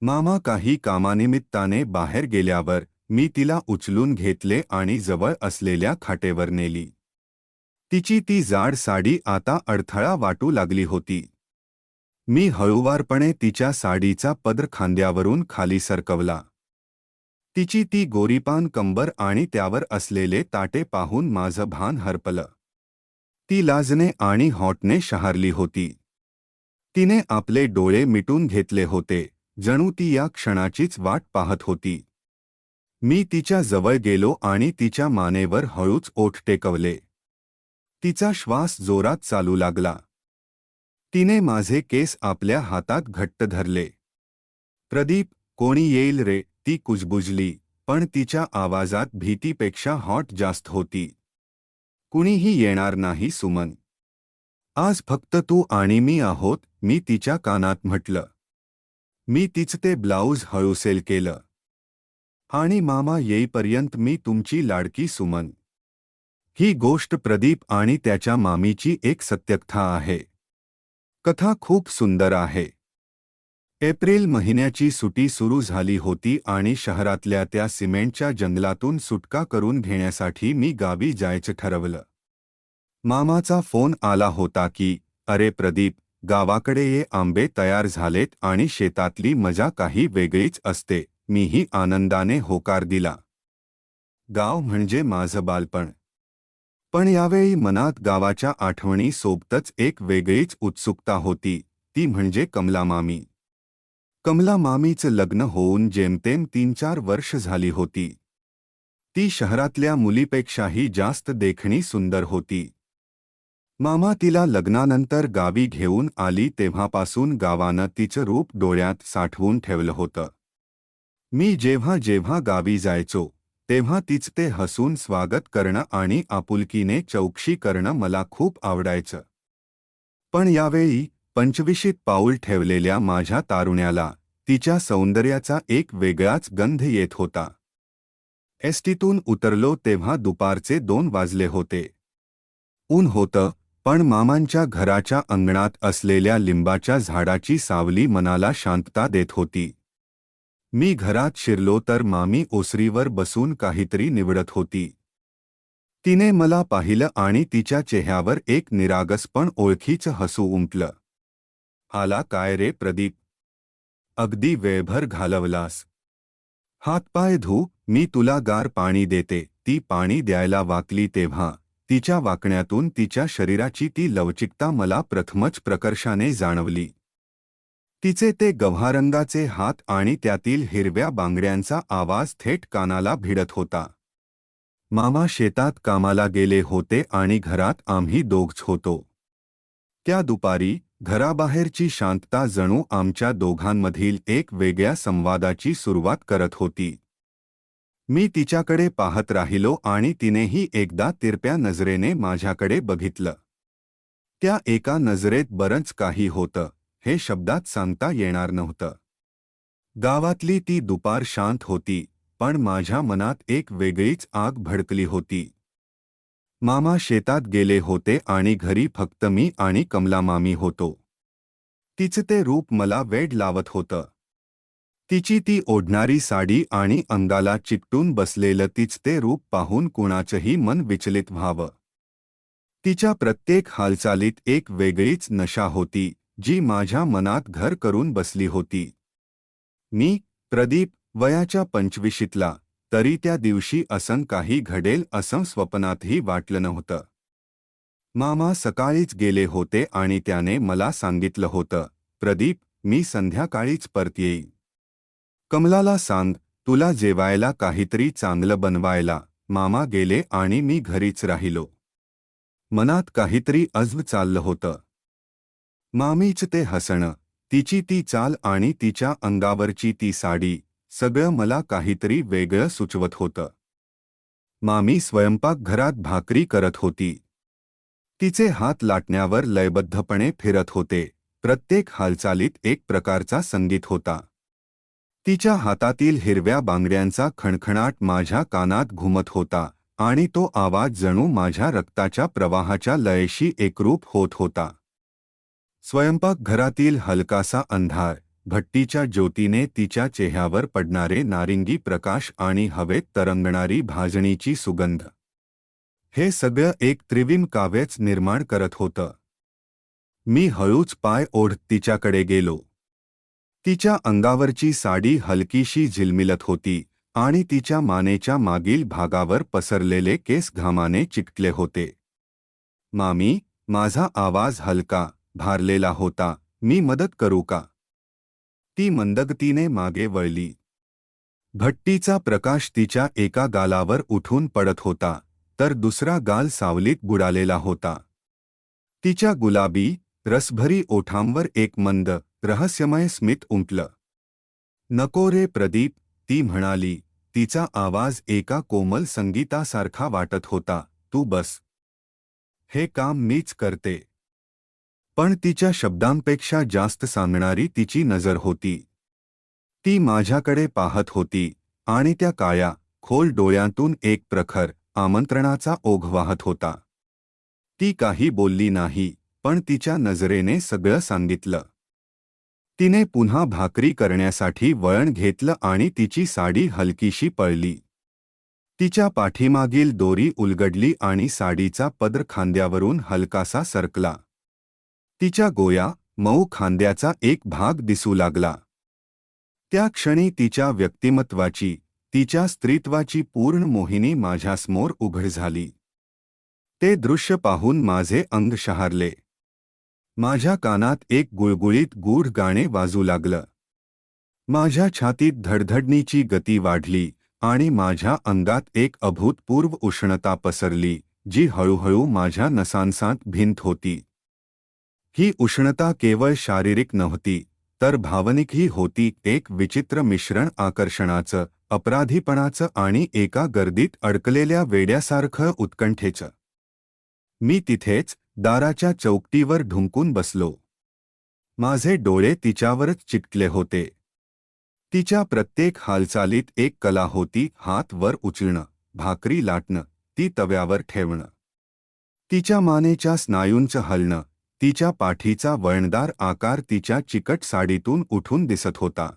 मामा काही कामानिमित्ताने बाहेर गेल्यावर मी तिला उचलून घेतले आणि जवळ असलेल्या खाटेवर नेली. तिची ती जाड साडी आता अडथळा वाटू लागली होती. मी हळूवारपणे तिच्या साडीचा पदर खांद्यावरून खाली सरकवला. तिची ती गोरीपान कंबर आणि त्यावर असलेले ताटे पाहून माझं भान हरपलं. ती लाजने आणि हॉटने शहारली होती. तिने आपले डोळे मिटून घेतले होते. जणू ती या क्षणाचीच वाट पाहत होती. मी तिच्या जवळ गेलो आणि तिच्या मानेवर हळूच ओठ टेकवले. तिचा श्वास जोरात चालू लागला. तिने माझे केस आपल्या हातात घट्ट धरले. प्रदीप कोणी येईल रे? ती कुजबुजली पण तिच्या आवाजात भीतीपेक्षा हॉट जास्त होती. कुणीही येणार नाही सुमन. आज फक्त तू आणि मी आहोत मी तिच्या कानात म्हटलं. मी तीच ते ब्लाऊज हळूसेल केलं. आणि मामा येईपर्यंत मी तुमची लाडकी सुमन. ही गोष्ट प्रदीप आणि त्याच्या मामीची एक सत्यकथा आहे. कथा खूप सुंदर आहे. एप्रिल महिन्याची सुटी सुरू झाली होती आणि शहरातल्या त्या सिमेंटच्या जंगलातून सुटका करून घेण्यासाठी मी गावी जायचं ठरवलं. मामाचा फोन आला होता की अरे प्रदीप गावाकडे ये आंबे तयार झालेत आणि शेतातली मजा काही वेगळीच असते. मीही आनंदाने होकार दिला. गाव म्हणजे माझं बालपण. पण यावेळी मनात गावाच्या आठवणी सोबतच एक वेगळीच उत्सुकता होती. ती म्हणजे कमला मामी. कमला मामीचं लग्न होऊन जेमतेम तीन चार वर्ष झाली होती. ती शहरातल्या मुलीपेक्षाही जास्त देखणी सुंदर होती. मामा तिला लग्नानंतर गावी घेऊन आली तेव्हापासून गावानं तिचं रूप डोळ्यात साठवून ठेवलं होतं. मी जेव्हा जेव्हा गावी जायचो तेव्हा तिचं ते हसून स्वागत करणं आणि आपुलकीने चौकशी करणं मला खूप आवडायचं. पण यावेळी पंचविशीत पाऊल ठेवलेल्या माझ्या तारुण्याला तिच्या सौंदर्याचा एक वेगळाच गंध येत होता. एसटीतून उतरलो तेव्हा दुपारचे दोन वाजले होते. ऊन होतं पण मामांच्या घराच्या अंगणात असलेल्या लिंबाच्या झाडाची सावली मनाला शांतता देत होती. मी घरात शिरलो तर मामी ओसरीवर बसून काहीतरी निवडत होती. तिने मला पाहिलं आणि तिच्या चेहऱ्यावर एक निरागसपण ओळखीचं हसू उमटलं. आला काय रे प्रदीप? अगदी वेळभर घालवलास. हातपाय धू मी तुला गार पाणी देते ती पाणी द्यायला वाकली तेव्हा. तिच्या वाकण्यातून तिच्या शरीराची ती लवचिकता मला प्रथमच प्रकर्षाने जाणवली. तिचे ते गव्हारंगाचे हात आणि त्यातील हिरव्या बांगड्यांचा आवाज थेट कानाला भिडत होता. मामा शेतात कामाला गेले होते आणि घरात आम्ही दोघच होतो. त्या दुपारी घराबाहेरची शांतता जणू आमच्या दोघांमधील एक वेगळ्या संवादाची सुरुवात करत होती. मी तिच्याकडे पाहत राहिलो आणि तिनेही एकदा तिरप्या नजरेने माझ्याकडे बघितलं. त्या एका नजरेत बरंच काही होतं हे शब्दात सांगता येणार नव्हतं. गावातली ती दुपार शांत होती पण माझ्या मनात एक वेगळीच आग भडकली होती. मामा शेतात गेले होते आणि घरी फक्त मी आणि कमला मामी होतो. तिचं ते रूप मला वेड लावत होतं. तिची ती ओढणारी साडी आणि अंगाला चिकटून बसलेलं तीच ते रूप पाहून कुणाचंही मन विचलित व्हावं. तिच्या प्रत्येक हालचालीत एक वेगळीच नशा होती जी माझ्या मनात घर करून बसली होती. मी प्रदीप वयाच्या पंचविशीतला तरी त्या दिवशी असं काही घडेल असं स्वप्नातही वाटलं नव्हतं. मामा सकाळीच गेले होते आणि त्याने मला सांगितलं होतं प्रदीप मी संध्याकाळीच परत येईन. कमलाला सांग तुला जेवायला काहीतरी चांगलं बनवायला. मामा गेले आणि मी घरीच राहिलो. मनात काहीतरी अजब चाललं होतं. मामीच ते हसणं तिची ती चाल आणि तिच्या अंगावरची ती साडी सगळं मला काहीतरी वेगळं सुचवत होतं. मामी स्वयंपाकघरात भाकरी करत होती. तिचे हात लाटण्यावर लयबद्धपणे फिरत होते. प्रत्येक हालचालीत एक प्रकारचा संगीत होता. तिच्या हातातील हिरव्या बांगड्यांचा खणखणाट माझ्या कानात घुमत होता आणि तो आवाज जणू माझ्या रक्ताच्या प्रवाहाच्या लयशी एकरूप होत होता. स्वयंपाकघरातील हलकासा अंधार भट्टीच्या ज्योतीने तिच्या चेहऱ्यावर पडणारे नारिंगी प्रकाश आणि हवेत तरंगणारी भाजणीची सुगंध. हे सगळं एक त्रिविम काव्यच निर्माण करत होतं. मी हळूच पाय ओढ तिच्याकडे गेलो. तिच्या अंगावरची साडी हलकीशी झिलमिलत होती आणि तिच्या मानेच्या मागील भागावर पसरलेले केस घामाने चिकटले होते. मामी माझा आवाज हलका भारलेला होता मी मदत करू का? ती मंदगतीने मागे वळली. भट्टीचा प्रकाश तिच्या एका गालावर उठून पडत होता तर दुसरा गाल सावलीत बुडालेला होता. तिच्या गुलाबी रसभरी ओठांवर एक मंद रहस्यमय स्मित उमटलं. नको रे प्रदीप ती म्हणाली. तिचा आवाज एका कोमल संगीतासारखा वाटत होता. तू बस. हे काम मीच करते. पण तिच्या शब्दांपेक्षा जास्त सांगणारी तिची नजर होती. ती माझ्याकडे पाहत होती. आणि त्या काळ्या खोल डोळ्यांतून एक प्रखर आमंत्रणाचा ओघ वाहत होता. ती काही बोलली नाही पण तिच्या नजरेने सगळं सांगितलं. तिने पुन्हा भाकरी करण्यासाठी वळण घेतलं आणि तिची साडी हलकीशी पळली. तिच्या पाठीमागील दोरी उलगडली आणि साडीचा पदर खांद्यावरून हलकासा सरकला. तिच्या गोया मऊ खांद्याचा एक भाग दिसू लागला. त्या क्षणी तिच्या व्यक्तिमत्वाची तिच्या स्त्रीत्वाची पूर्ण मोहिनी माझ्यासमोर उघड झाली. ते दृश्य पाहून माझे अंग शहारले. माझ्या कानात एक गुळगुळीत गूढ गाणे वाजू लागलं. माझ्या छातीत धडधडणीची गती वाढली आणि माझ्या अंगात एक अभूतपूर्व उष्णता पसरली जी हळूहळू माझ्या नसांसात भिंत होती. ही उष्णता केवळ शारीरिक नव्हती तर भावनिकही होती एक विचित्र मिश्रण आकर्षणाचं अपराधीपणाचं आणि एका गर्दीत अडकलेल्या वेड्यासारखं उत्कंठेचं. मी तिथेच दाराच्या चौकटीवर ढुंकून बसलो. माझे डोळे तिच्यावरच चिटकले होते. तिच्या प्रत्येक हालचालीत एक कला होती हात वर उचलणं भाकरी लाटणं ती तव्यावर ठेवणं. तिच्या मानेच्या स्नायूंचं हलणं तिच्या पाठीचा वळणदार आकार तिच्या चिकट साडीतून उठून दिसत होता.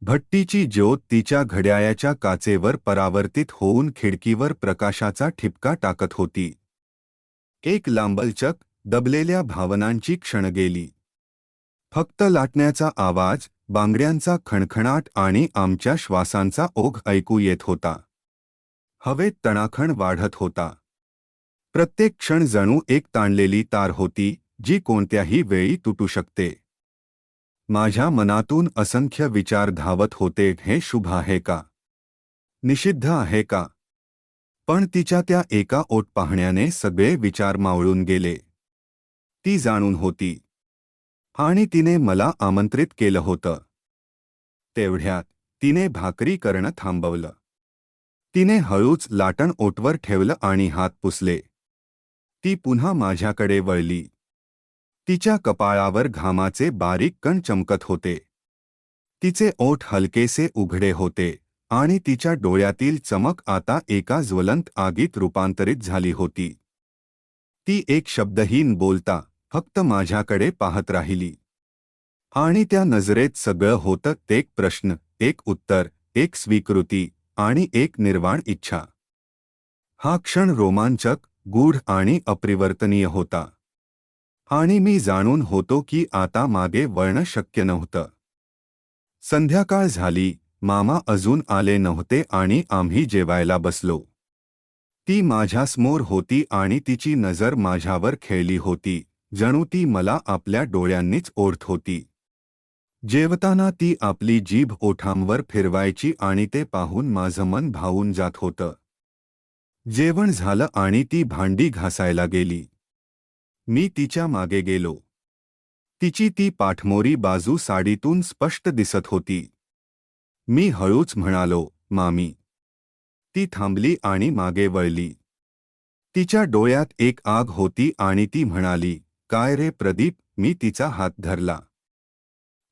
भट्टीची ज्योत तिच्या घड्याळ्याच्या काचेवर परावर्तित होऊन खिडकीवर प्रकाशाचा ठिपका टाकत होती. एक लांबलचक दबलेल्या भावनांची क्षण गेली. फक्त लाटण्याचा आवाज बांगड्यांचा खणखणाट आणि आमच्या श्वासांचा ओघ ऐकू येत होता. हवेत तणाखण वाढत होता. प्रत्येक क्षण जणू एक ताणलेली तार होती जी कोणत्याही वेळी तुटू शकते. माझ्या मनातून असंख्य विचार धावत होते हे शुभ आहे का? निषिद्ध आहे का? पण तिच्या त्या एका ओट पाहण्याने सगळे विचार मावळून गेले. ती जाणून होती. आणि तिने मला आमंत्रित केलं होतं. तेवढ्यात तिने भाकरी करणं थांबवलं. तिने हळूच लाटण ओटवर ठेवलं आणि हात पुसले. ती पुन्हा माझ्याकडे वळली. तिच्या कपाळावर घामाचे बारीक कण चमकत होते. तिचे ओठ हलकेसे उघडे होते. आणि तिच्या डोळ्यातील चमक आता एका ज्वलंत आगीत रूपांतरित झाली होती. ती एक शब्दहीन बोलता फक्त माझ्याकडे पाहत राहिली. आणि त्या नजरेत सगळं होतं एक प्रश्न एक उत्तर एक स्वीकृती आणि एक निर्वाण इच्छा. हा क्षण रोमांचक गूढ आणि अप्रिवर्तनीय होता. आणि मी जाणून होतो की आता मागे वळणं शक्य नव्हतं. संध्याकाळ झाली मामा अजून आले नव्हते आणि आम्ही जेवायला बसलो. ती माझ्यासमोर होती आणि तिची नजर माझ्यावर खेळली होती. जणू ती मला आपल्या डोळ्यांनीच ओढत होती. जेवताना ती आपली जीभ ओठांवर फिरवायची आणि ते पाहून माझं मन भावून जात होतं. जेवण झालं आणि ती भांडी घासायला गेली. मी तिच्यामागे गेलो. तिची ती पाठमोरी बाजू साडीतून स्पष्ट दिसत होती. मी हळूच म्हणालो मामी. ती थांबली आणि मागे वळली. तिच्या डोळ्यात एक आग होती आणि ती म्हणाली काय रे प्रदीप मी तिचा हात धरला.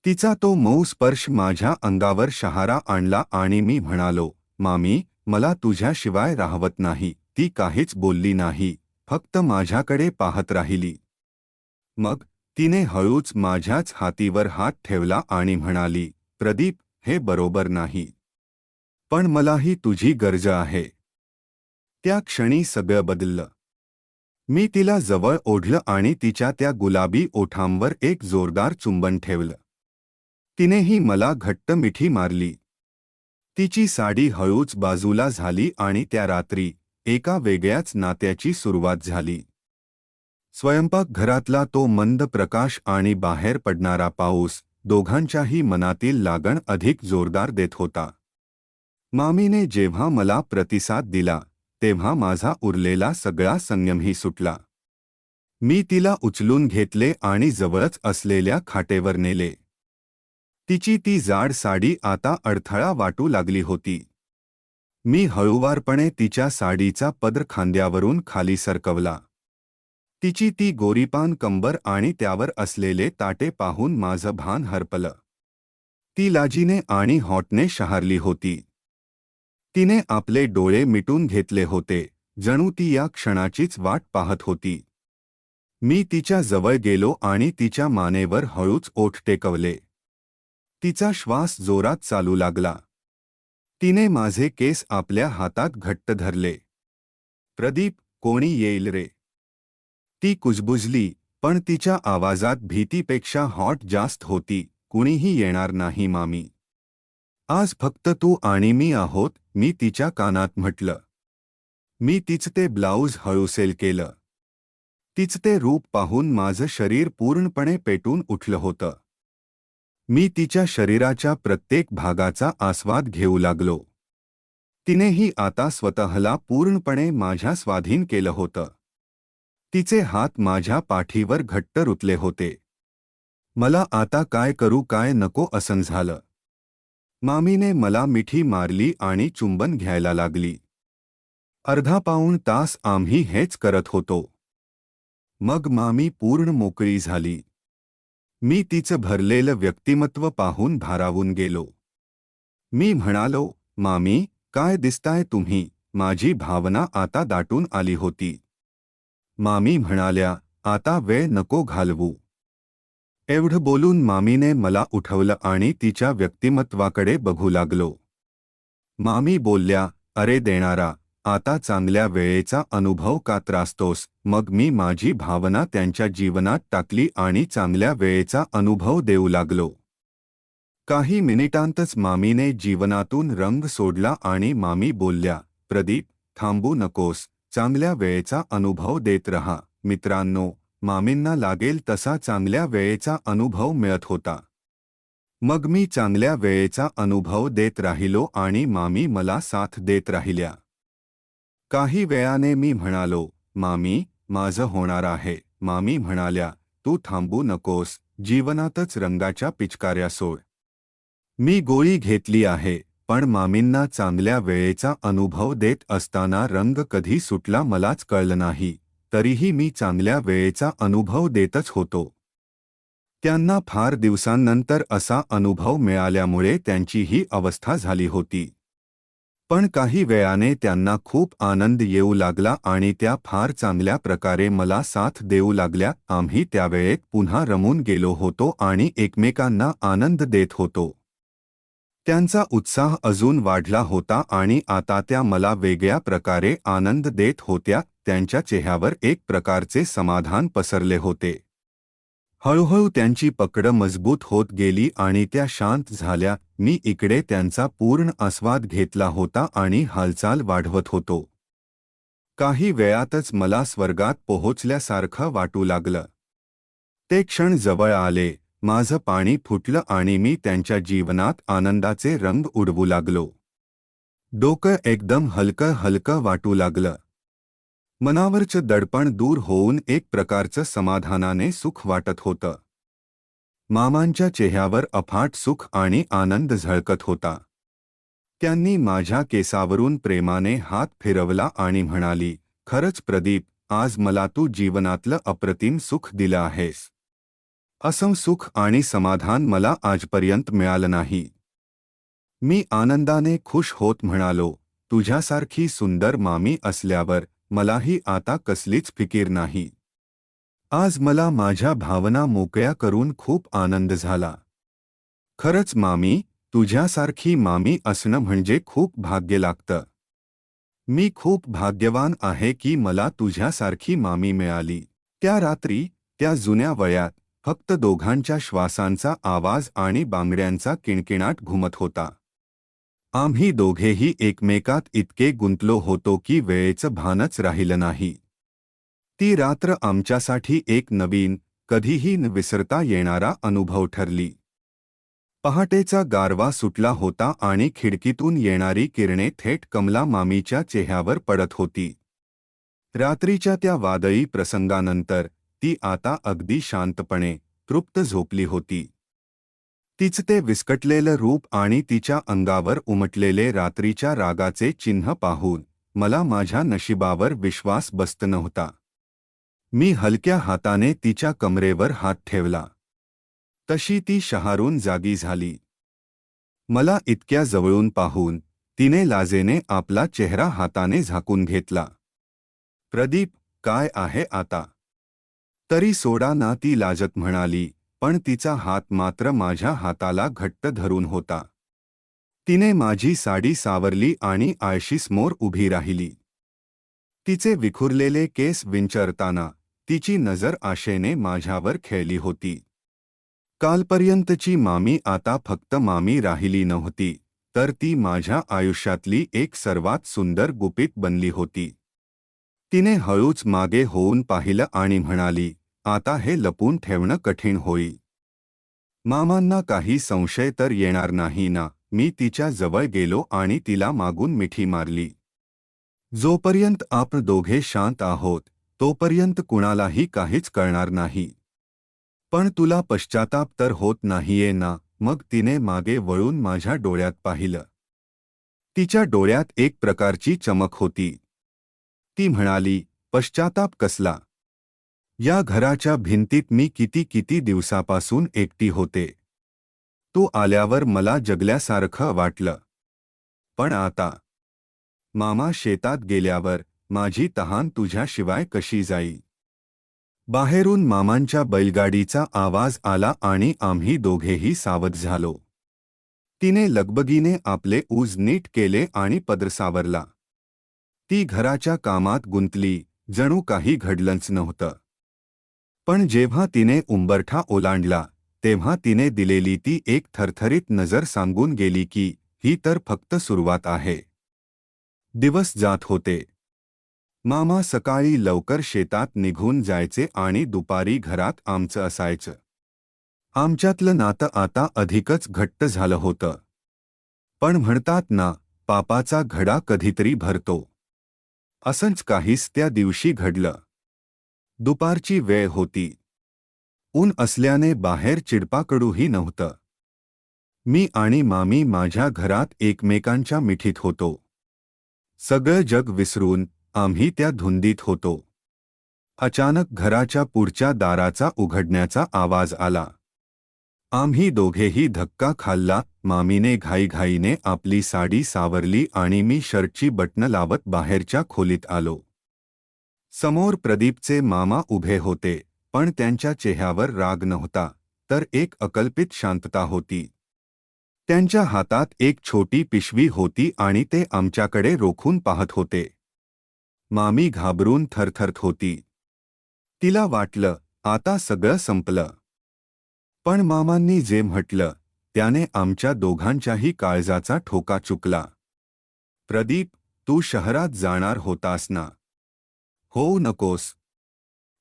तिचा तो मऊ स्पर्श माझ्या अंगावर शहारा आणला आणि मी म्हणालो मामी मला तुझ्याशिवाय राहवत नाही ती काहीच बोलली नाही फक्त माझ्याकडे पाहत राहिली. मग तिने हळूच माझ्याच हातीवर हात ठेवला आणि म्हणाली प्रदीप हे बरोबर नाही. पण मलाही तुझी गरज आहे. त्या क्षणी सगळं बदललं. मी तिला जवळ ओढलं आणि तिच्या त्या गुलाबी ओठांवर एक जोरदार चुंबन ठेवलं. तिनेही मला घट्ट मिठी मारली. तिची साडी हळूच बाजूला झाली आणि त्या रात्री एका वेगळ्याच नात्याची सुरुवात झाली. स्वयंपाकघरातला तो मंद प्रकाश आणि बाहेर पडणारा पाऊस दोघांच्याही मनातील लागण अधिक जोरदार देत होता. मामीने जेव्हा मला प्रतिसाद दिला तेव्हा माझा उरलेला सगळा संयमही सुटला. मी तिला उचलून घेतले आणि जवळच असलेल्या खाटेवर नेले. तिची ती जाड साडी आता अडथळा वाटू लागली होती. मी हळूवारपणे तिच्या साडीचा पदर खांद्यावरून खाली सरकवला. तिची ती गोरीपान कंबर आणि त्यावर असलेले ताटे पाहून माझं भान हरपलं. ती लाजीने आणि हॉटने शहारली होती. तिने आपले डोळे मिटून घेतले होते. जणू ती या क्षणाचीच वाट पाहत होती. मी तिच्या जवळ गेलो आणि तिच्या मानेवर हळूच ओठ टेकवले. तिचा श्वास जोरात चालू लागला. तिने माझे केस आपल्या हातात घट्ट धरले. प्रदीप कोणी येईल रे? ती कुजबुजली पण तिच्या आवाजात भीतीपेक्षा हॉट जास्त होती कुणीही येणार नाही मामी. आज फक्त तू आणि मी आहोत मी तिच्या कानात म्हटलं. मी तिचं ते ब्लाऊज हळूसेल केलं. तिचं ते रूप पाहून माझं शरीर पूर्णपणे पेटून उठलं होतं. मी तिच्या शरीराच्या प्रत्येक भागाचा आस्वाद घेऊ लागलो. तिनेही आता स्वतःला पूर्णपणे माझ्या स्वाधीन केलं होतं. तिचे हात माझ्या पाठीवर घट्ट रुतले होते. मला आता काय करू काय नको असं झालं. मामीने मला मिठी मारली आणि चुंबन घ्यायला लागली. अर्धा पाऊण तास आम्ही हेच करत होतो. मग मामी पूर्ण मोकळी झाली. मी तिचं भरलेलं व्यक्तिमत्व पाहून भारावून गेलो. मी म्हणालो मामी काय दिसताय तुम्ही? माझी भावना आता दाटून आली होती. मामी म्हणाल्या आता वेळ नको घालवू. एवढं बोलून मामीने मला उठवलं आणि तिच्या व्यक्तिमत्वाकडे बघू लागलो. मामी बोलल्या अरे देणारा आता चांगल्या वेळेचा अनुभव का त्रासतोस? मग मी माझी भावना त्यांच्या जीवनात टाकली आणि चांगल्या वेळेचा अनुभव देऊ लागलो. काही मिनिटांतच मामीने जीवनातून रंग सोडला आणि मामी बोलल्या प्रदीप थांबू नकोस. चांगल्या वेळेचा अनुभव देत रहा. मित्रांनो मामींना लागेल तसा चांगल्या वेळेचा अनुभव मिळत होता. मग मी चांगल्या वेळेचा अनुभव देत राहिलो आणि मामी मला साथ देत राहिल्या. काही वेळाने मी म्हणालो मामी माझं होणार आहे. मामी म्हणाल्या तू थांबू नकोस. जीवनातच रंगाच्या पिचकाऱ्या सोड. मी गोळी घेतली आहे. पण मामींना चांगल्या वेळेचा अनुभव देत असताना रंग कधी सुटला मलाच कळलं नाही. तरीही मी चांगल्या वेळेचा अनुभव देतच होतो. त्यांना फार दिवसांनंतर असा अनुभव मिळाल्यामुळे त्यांची ही अवस्था झाली होती. पण काही वेळाने त्यांना खूप आनंद येऊ लागला आणि त्या फार चांगल्या प्रकारे मला साथ देऊ लागल्या. आम्ही त्यावेळेत पुन्हा रमून गेलो होतो आणि एकमेकांना आनंद देत होतो. त्यांचा उत्साह अजून वाढला होता आणि आता त्या मला वेगळ्या प्रकारे आनंद देत होत्या त्यांच्या चेहऱ्यावर एक प्रकारचे समाधान पसरले होते. हळूहळू त्यांची पकड मजबूत होत गेली आणि त्या शांत झाल्या मी इकडे त्यांचा पूर्ण आस्वाद घेतला होता आणि हालचाल वाढवत होतो. काही वेळातच मला स्वर्गात पोहोचल्यासारखं वाटू लागलं. ते क्षण जवळ आले. माझं पाणी फुटलं आणि मी त्यांच्या जीवनात आनंदाचे रंग उडवू लागलो. डोकं एकदम हलकं हलकं वाटू लागलं. मनावरचं दडपण दूर होऊन एक प्रकारचं समाधानाने सुख वाटत होतं. मामांच्या चेहऱ्यावर अफाट सुख आणि आनंद झळकत होता. त्यांनी माझ्या केसावरून प्रेमाने हात फिरवला आणि म्हणाली खरंच प्रदीप आज मला तू जीवनातलं अप्रतिम सुख दिलं आहेस. असं सुख आणि समाधान मला आजपर्यंत मिळालं नाही. मी आनंदाने खुश होत म्हणालो, तुझ्यासारखी सुंदर मामी असल्यावर मलाही आता कसलीच फिकीर नाही. आज मला माझ्या भावना मोकळ्या करून खूप आनंद झाला. खरंच मामी, तुझ्यासारखी मामी असणं म्हणजे खूप भाग्य लागतं. मी खूप भाग्यवान आहे की मला तुझ्यासारखी मामी मिळाली. त्या रात्री, त्या जुन्या वयात फक्त दोघांच्या श्वासांचा आवाज आणि बांगड्यांचा किणकिणाट घुमत होता. आम्ही दोघेही एकमेकात इतके गुंतलो होतो की वेळेचं भानच राहिलं नाही. ती रात्र आमच्यासाठी एक नवीन कधीही न विसरता येणारा अनुभव ठरली. पहाटेचा गारवा सुटला होता आणि खिडकीतून येणारी किरणे थेट कमला मामीच्या चेहऱ्यावर पडत होती. रात्रीच्या त्या वादळी प्रसंगानंतर ती आता अगदी शांतपणे तृप्त झोपली होती. तिचं ते विस्कटलेलं रूप आणि तिच्या अंगावर उमटलेले रात्रीच्या रागाचे चिन्ह पाहून मला माझ्या नशिबावर विश्वास बसत नव्हता. मी हलक्या हाताने तिच्या कमरेवर हात ठेवला. तशी ती शहारून जागी झाली. मला इतक्या जवळून पाहून तिने लाजेने आपला चेहरा हाताने झाकून घेतला. प्रदीप काय आहे आता? तरी सोडा ना ती लाजत म्हणाली पण तिचा हात मात्र माझ्या हाताला घट्ट धरून होता. तिने माझी साडी सावरली आणि आळशीसमोर उभी राहिली. तिचे विखुरलेले केस विंचरताना तिची नजर आशेने माझ्यावर खेळली होती. कालपर्यंतची मामी आता फक्त मामी राहिली नव्हती तर ती माझ्या आयुष्यातली एक सर्वात सुंदर गुपित बनली होती. तिने हळूच मागे होऊन पाहिलं आणि म्हणाली आता हे लपून ठेवणं कठीण होईल मामांना काही संशय तर येणार नाही ना मी तिच्या जवळ गेलो आणि तिला मागून मिठी मारली. जोपर्यंत आपण दोघे शांत आहोत तोपर्यंत कुणालाही काहीच कळणार नाही. पण तुला पश्चाताप तर होत नाहीये ना मग तिने मागे वळून माझ्या डोळ्यात पाहिलं. तिच्या डोळ्यात एक प्रकारची चमक होती. ती म्हणाली पश्चाताप कसला? या घराच्या भिंतीत मी किती किती दिवसापासून एकटी होते? तू आल्यावर मला जगल्यासारखं वाटलं. पण आता. मामा शेतात गेल्यावर माझी तहान तुझ्याशिवाय कशी जाई? बाहेरून मामांच्या बैलगाडीचा आवाज आला आणि आम्ही दोघेही सावध झालो. तिने लगबगीने आपले ऊज नीट केले आणि पदर सावरला ती घराच्या कामात गुंतली जणू काही घडलंच नव्हतं. पण जेव्हा तिने उंबरठा ओलांडला तेव्हा तिने दिलेली ती एक थरथरीत नजर सांगून गेली की ही तर फक्त सुरुवात आहे. दिवस जात होते. मामा सकाळी लवकर शेतात निघून जायचे आणि दुपारी घरात आमचं असायचं. आमच्यातलं नातं आता अधिकच घट्ट झालं होतं. पण म्हणतात ना पापाचा घडा कधीतरी भरतो. असंच काहीच त्या दिवशी घडलं. दुपारची वेळ होती. ऊन असल्याने बाहेर चिडपाकडूही नव्हतं. मी आणि मामी माझ्या घरात एकमेकांच्या मिठीत होतो. सगळं जग विसरून आम्ही त्या धुंदीत होतो. अचानक घराच्या पुढच्या दाराचा उघडण्याचा आवाज आला. आम्ही दोघेही धक्का खाल्ला मामीने घाईघाईने आपली साडी सावरली आणि मी शर्टची बटणं लावत बाहेरच्या खोलीत आलो. समोर प्रदीपचे मामा उभे होते पण त्यांच्या चेहऱ्यावर राग नव्हता तर एक अकल्पित शांतता होती. त्यांच्या हातात एक छोटी पिशवी होती आणि ते आमच्याकडे रोखून पाहत होते. मामी घाबरून थरथरत होती. तिला वाटलं आता सगळं संपलं. पण मामांनी जे म्हटलं त्याने आमच्या दोघांच्याही काळजाचा ठोका चुकला. प्रदीप तू शहरात जाणार होतास ना? होऊ नकोस.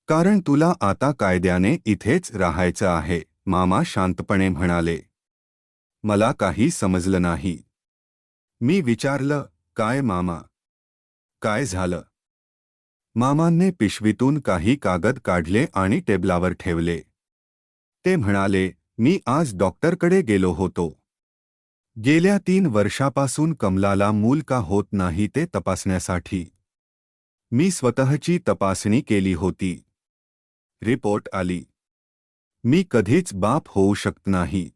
कारण तुला आता कायद्याने इथेच राहायचं आहे मामा शांतपणे म्हणाले. मला काही समजलं नाही. मी विचारलं काय मामा? काय झालं? मामांनी पिशवीतून काही कागद काढले आणि टेबलावर ठेवले. ते म्हणाले मी आज डॉक्टरकडे गेलो होतो. गेल्या तीन वर्षापासून कमलाला मूल का होत नाही ते तपासण्यासाठी. मी स्वतःची तपासणी केली होती. रिपोर्ट आली. मी कधीच बाप होऊ शकत नाही.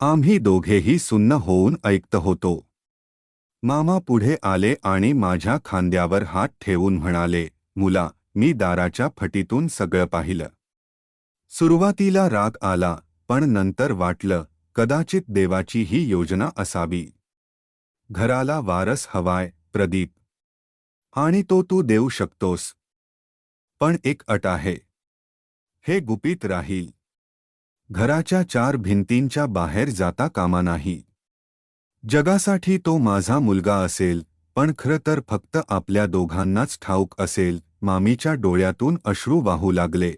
आम्ही दोघेही सुन्न होऊन ऐकत होतो. मामा पुढे आले आणि माझ्या खांद्यावर हात ठेवून म्हणाले मुला मी दाराच्या फटीतून सगळं पाहिलं. सुरुवातीला राग आला पण नंतर वाटलं कदाचित देवाची ही योजना असावी. घराला वारस हवाय प्रदीप. आणि तो तू देऊ शकतोस. पण एक अट आहे. हे गुपित राहील. घराच्या चार भिंतींच्या बाहेर जाता कामा नाही. जगासाठी तो माझा मुलगा असेल पण खरं तर फक्त आपल्या दोघांनाच ठाऊक असेल मामीच्या डोळ्यातून अश्रू वाहू लागले.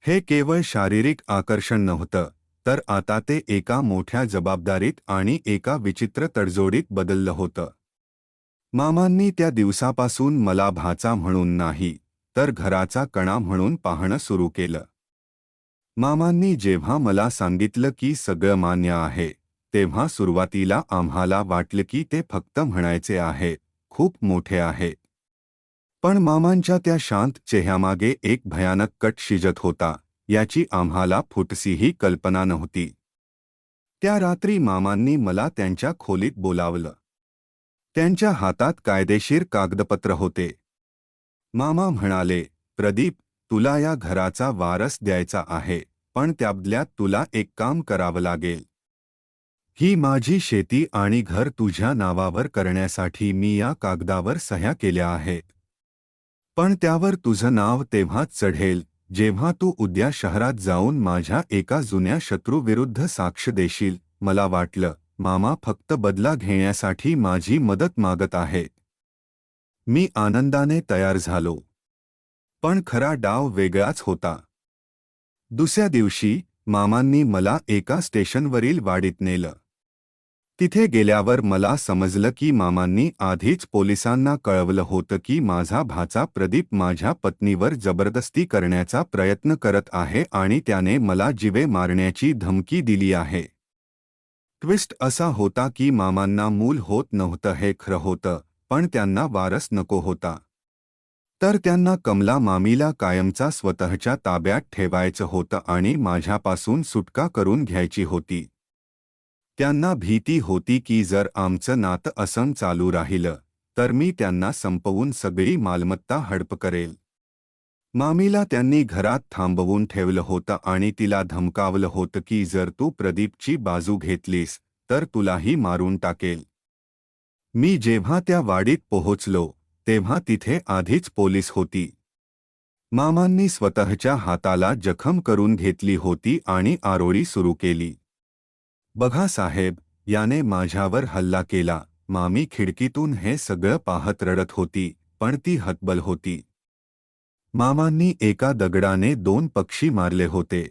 हे केवळ शारीरिक आकर्षण नव्हतं तर आता ते एका मोठ्या जबाबदारीत आणि एका विचित्र तडजोडीत बदललं होतं. मामांनी त्या दिवसापासून मला भाचा म्हणून नाही तर घराचा कणा म्हणून पाहणं सुरू केलं. मामांनी जेव्हा मला सांगितलं की सगळं मान्य आहे तेव्हा सुरुवातीला आम्हाला वाटलं की ते फक्त म्हणायचे आहे खूप मोठे आहे. पण मामांच्या त्या शांत चेह्यामागे एक भयानक कट शिजत होता याची आम्हाला फुटसीही कल्पना नव्हती. त्या रात्री मामांनी मला त्यांच्या खोलीत बोलावलं. त्यांच्या हातात कायदेशीर कागदपत्र होते. मामा म्हणाले प्रदीप तुला या घराचा वारस द्यायचा आहे पण त्याबदल्यात तुला एक काम करावं लागेल. ही माझी शेती आणि घर तुझ्या नावावर करण्यासाठी मी या कागदावर सह्या केल्या आहेत. पण त्यावर तुझं नाव तेव्हाच चढेल जेव्हा तू उद्या शहरात जाऊन माझ्या एका जुन्या शत्रूविरुद्ध साक्ष देशील मला वाटलं. मामा फक्त बदला घेण्यासाठी माझी मदत मागत आहे. मी आनंदाने तयार झालो. पण खरा डाव वेगळाच होता. दुसऱ्या दिवशी मामांनी मला एका स्टेशनवरील वाडीत नेलं. तिथे गेल्यावर मला समजलं की मामांनी आधीच पोलिसांना कळवलं होतं की माझा भाचा प्रदीप माझ्या पत्नीवर जबरदस्ती करण्याचा प्रयत्न करत आहे आणि त्याने मला जिवे मारण्याची धमकी दिली आहे. ट्विस्ट असा होता की मामांना मूल होत नव्हतं हे खरं होतं पण त्यांना वारस नको होता. तर त्यांना कमला मामीला कायमचा स्वतःच्या ताब्यात ठेवायचं होतं आणि माझ्यापासून सुटका करून घ्यायची होती. त्यांना भीती होती की जर आमचं नातं असं चालू राहिलं तर मी त्यांना संपवून सगळी मालमत्ता हडप करेल. मामीला त्यांनी घरात थांबवून ठेवलं होतं आणि तिला धमकावलं होतं की जर तू प्रदीपची बाजू घेतलीस तर तुलाही मारून टाकेल. मी जेव्हा त्या वाडीत पोहोचलो तेव्हा तिथे आधीच पोलीस होती. मामांनी स्वतःच्या हाताला जखम करून घेतली होती आणि आरोळी सुरू केली. बघा साहेब याने माझ्यावर हल्ला केला. मामी खिडकीतून हे सगळं पाहत रडत होती पण ती हतबल होती. मामांनी एका दगडाने दोन पक्षी मारले होते.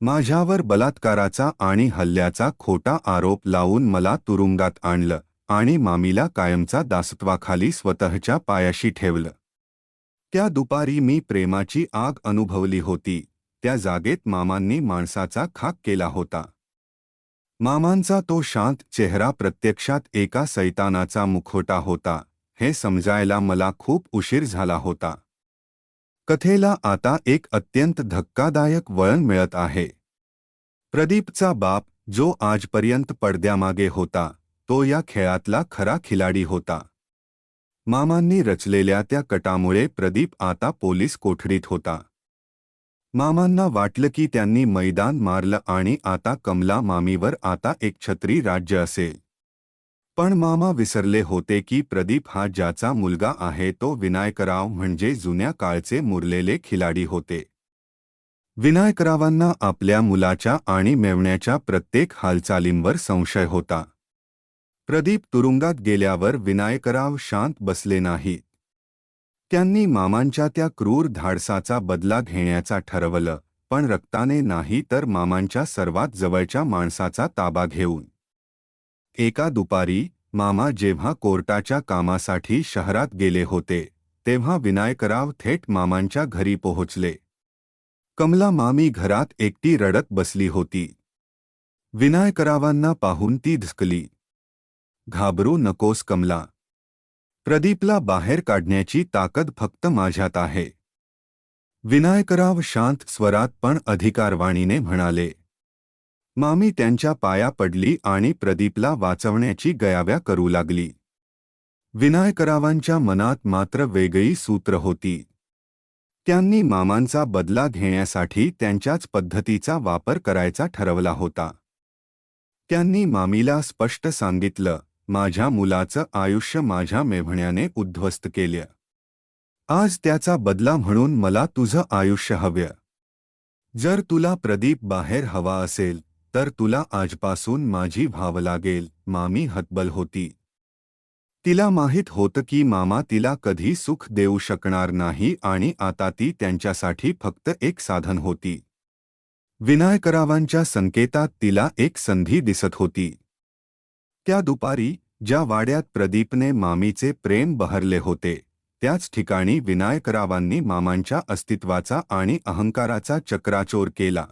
माझ्यावर बलात्काराचा आणि हल्ल्याचा खोटा आरोप लावून मला तुरुंगात आणलं आणि मामीला कायमचा दासत्वाखाली स्वतःच्या पायाशी ठेवलं. त्या दुपारी मी प्रेमाची आग अनुभवली होती. त्या जागेत मामांनी माणसाचा खाक केला होता. मामांचा तो शांत चेहरा प्रत्यक्षात एका सैतानाचा मुखोटा होता. हे समजायला मला खूप उशीर झाला होता. कथेला आता एक अत्यंत धक्कादायक वळण मिळत आहे. प्रदीपचा बाप जो आजपर्यंत पडद्यामागे होता तो या खेळातला खरा खिलाडी होता. मामांनी रचलेल्या त्या कटामुळे प्रदीप आता पोलीस कोठडीत होता. मामांना वाटलं की त्यांनी मैदान मारलं आणि आता कमला मामीवर आता एक छत्री राज्य असेल. पण मामा विसरले होते की प्रदीप हा ज्याचा मुलगा आहे तो विनायकराव म्हणजे जुन्या काळचे मुरलेले खिलाडी होते. विनायकरावांना आपल्या मुलाच्या आणि मेवण्याच्या प्रत्येक हालचालींवर संशय होता. प्रदीप तुरुंगात गेल्यावर विनायकराव शांत बसले नाहीत त्यांनी मामांच्या त्या क्रूर धाडसाचा बदला घेण्याचा ठरवलं पण रक्ताने नाही तर मामांच्या सर्वात जवळच्या माणसाचा ताबा घेऊन. एका दुपारी मामा जेव्हा कोर्टाच्या कामासाठी शहरात गेले होते, तेव्हा विनायकराव थेट मामांच्या घरी पोहोचले. कमला मामी घरात एकटी रडत बसली होती. विनायकरावांना पाहून ती धकली घाबरू नकोस कमला. प्रदीपला बाहेर काढण्याची ताकद फक्त माझ्यात आहे. विनायकराव शांत स्वरात पण अधिकारवाणीने म्हणाले. मामी त्यांच्या पाया पडली आणि प्रदीपला वाचवण्याची गयाव्या करू लागली. विनायकरावांच्या मनात मात्र वेगळी सूत्र होती. त्यांनी मामांचा बदला घेण्यासाठी त्यांच्याच पद्धतीचा वापर करायचा ठरवला होता. त्यांनी मामीला स्पष्ट सांगितलं माझ्या मुलाचं आयुष्य माझ्या मेव्हण्याने उद्ध्वस्त केलं. आज त्याचा बदला म्हणून मला तुझं आयुष्य हवं. जर तुला प्रदीप बाहेर हवा असेल तर तुला आजपासून माझी भाव लागेल मामी हतबल होती. तिला माहीत होतं की मामा तिला कधी सुख देऊ शकणार नाही आणि आता ती त्यांच्यासाठी फक्त एक साधन होती. विनायकरावांच्या संकेतात तिला एक संधी दिसत होती. त्या दुपारी ज्या वाड्यात प्रदीपने मामीचे प्रेम बहरले होते त्याच ठिकाणी विनायकरावांनी मामांच्या अस्तित्वाचा आणि अहंकाराचा चक्राचोर केला.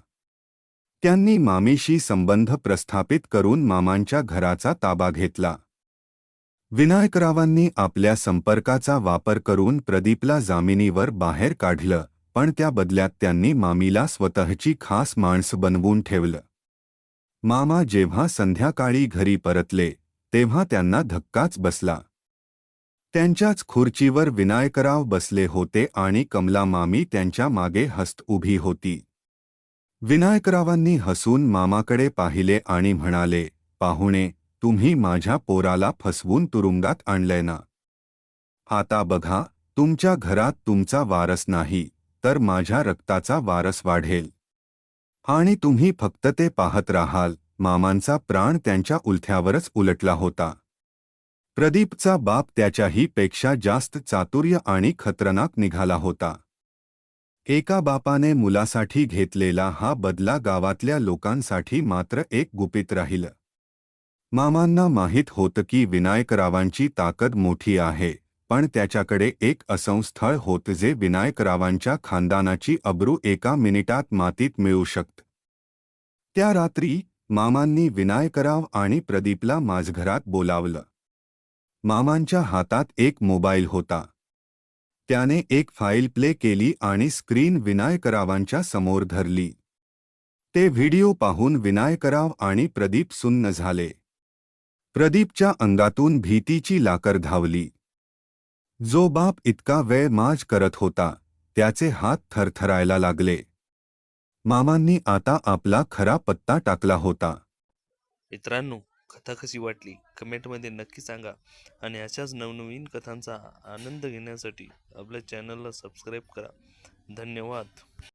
त्यांनी मामीशी संबंध प्रस्थापित करून मामांच्या घराचा ताबा घेतला. विनायकरावांनी आपल्या संपर्काचा वापर करून प्रदीपला जामिनीवर बाहेर काढलं पण त्या बदल्यात त्यांनी मामीला स्वतःची खास माणस बनवून ठेवलं. मामा जेव्हा संध्याकाळी घरी परतले तेव्हा त्यांना धक्काच बसला. त्यांच्याच खुर्चीवर विनायकराव बसले होते आणि कमला मामी त्यांच्या मागे हस्त उभी होती. विनायकरावांनी हसून मामाकडे पाहिले आणि म्हणाले पाहुणे तुम्ही माझ्या पोराला फसवून तुरुंगात आणलंय ना? आता बघा तुमच्या घरात तुमचा वारस नाही तर माझ्या रक्ताचा वारस वाढेल. आणि तुम्ही फक्त ते पाहत राहाल मामांचा प्राण त्यांच्या उलथ्यावरच उलटला होता. प्रदीपचा बाप त्याच्याही पेक्षा जास्त चातुर्य आणि खतरनाक निघाला होता. एका बापाने मुलासाठी घेतलेला हा बदला गावातल्या लोकांसाठी मात्र एक गुपित राहिलं. मामांना माहीत होतं की विनायकरावांची ताकद मोठी आहे पण त्याच्याकडे एक असं स्थळ होतं जे विनायकरावांच्या खानदानाची अब्रू एका मिनिटात मातीत मिळू शकत. त्या रात्री मामांनी विनायकराव आणि प्रदीपला माझघरात बोलावलं. मामांच्या हातात एक मोबाईल होता. त्याने एक फाईल प्ले केली आणि स्क्रीन विनायकरावांच्या समोर धरली. ते व्हिडिओ पाहून विनायकराव आणि प्रदीप सुन्न झाले. प्रदीपच्या अंगातून भीतीची लाकर धावली. जो बाप इतका वेळ माज करत होता त्याचे हात थरथरायला लागले. मामांनी आता आपला खरा पत्ता टाकला होता. मित्रांनो कथा कशी वाटली? कमेंटमध्ये नक्की सांगा. आणि अशाच नवनवीन कथांचा आनंद घेण्यासाठी आपल्या चॅनलला सबस्क्राईब करा. धन्यवाद.